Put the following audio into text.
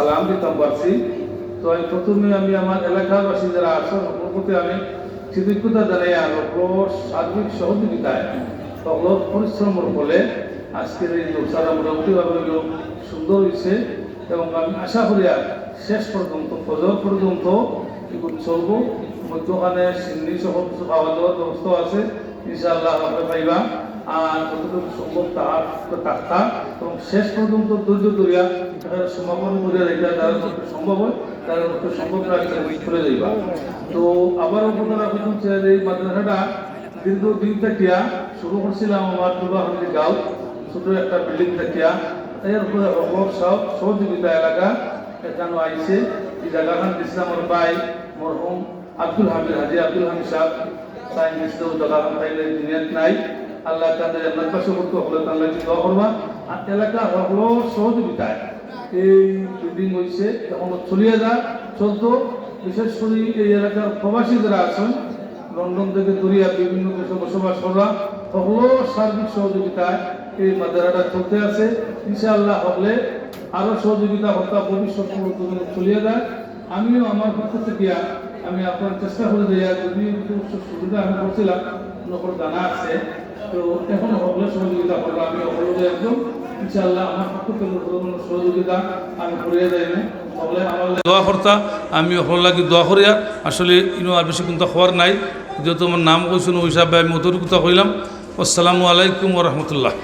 সালাম দিতাম পারছি। তো আমি প্রথমে আমি আমার এলাকাবাসী যারা আছেন ওদের প্রতি আমি কৃতজ্ঞতা জানাই আর সার্বিক সহযোগিতায় তখন পরিশ্রমের ফলে আজকের এই লোকসারা মোটামুটিভাবে সুন্দর হয়েছে এবং আমি আশা করি আর শেষ পর্যন্ত ফজর পর্যন্ত চলবো মধ্যখানে সিন্নি সহ খাওয়া দাওয়ার ব্যবস্থা আছে। ইনশাআল্লাহ আমরা পাইবা। আর যতটুকু সম্ভব তাহার থাকতা এবং শেষ পর্যন্ত ধৈর্য ধরিয়া তাদের সমাপন করে রেখে তার সম্ভব হয়, তার সম্ভব রাখতে করে যাইবা। তো আবার রাখুন যে এই মাদ্রাসাটা দীর্ঘ দিন থাকিয়া শুরু করছিলাম আমার দুর্গাহান্দি গাঁও, ছোট একটা বিল্ডিং থাকিয়া। এরপরে অবর সব সহযোগিতা এলাকা এখানে আইছে। এই জায়গাখান দিছিলাম আমার ভাই মরহুম আব্দুল হামিদ হাজি আব্দুল হামিদ সাহেব। দিছিল জায়গাখান পাইলে দুনিয়াত নাই। আল্লাহ তাদের পাশে করতে হলে, তাহলে দোয়া করবা? আর এলাকা হলো সহযোগিতায় এই বিল্ডিং হয়েছে এখন চলিয়ে যা চলতো, বিশেষ করে এই এলাকার প্রবাসী যারা আছেন, লন্ডন থেকে দরিয়া বিভিন্ন দেশে বসবাস করা সকল সার্বিক সহযোগিতায় এই মাদ্রাসাটা চলতে আছে। ইনশাআল্লাহ হলে আরও সহযোগিতা হত্যা ভবিষ্যৎ চলিয়ে যায় আমিও আমার পক্ষ থেকে, আমি আপনার চেষ্টা করে দেয়া যদি সুবিধা আমি করছিলাম নকল জানা আছে তো এখন সহযোগিতা করব। আমি অবরোধে একদম। আমি দোয়া করিয়া আসলে ইনো আর বেশি কিন্তু হওয়ার নাই। যেহেতু আমার নাম কৈছো ওই হিসাবে আমি অতর্কিত কইলাম আসসালামু আলাইকুম রহমতুল্লাহ।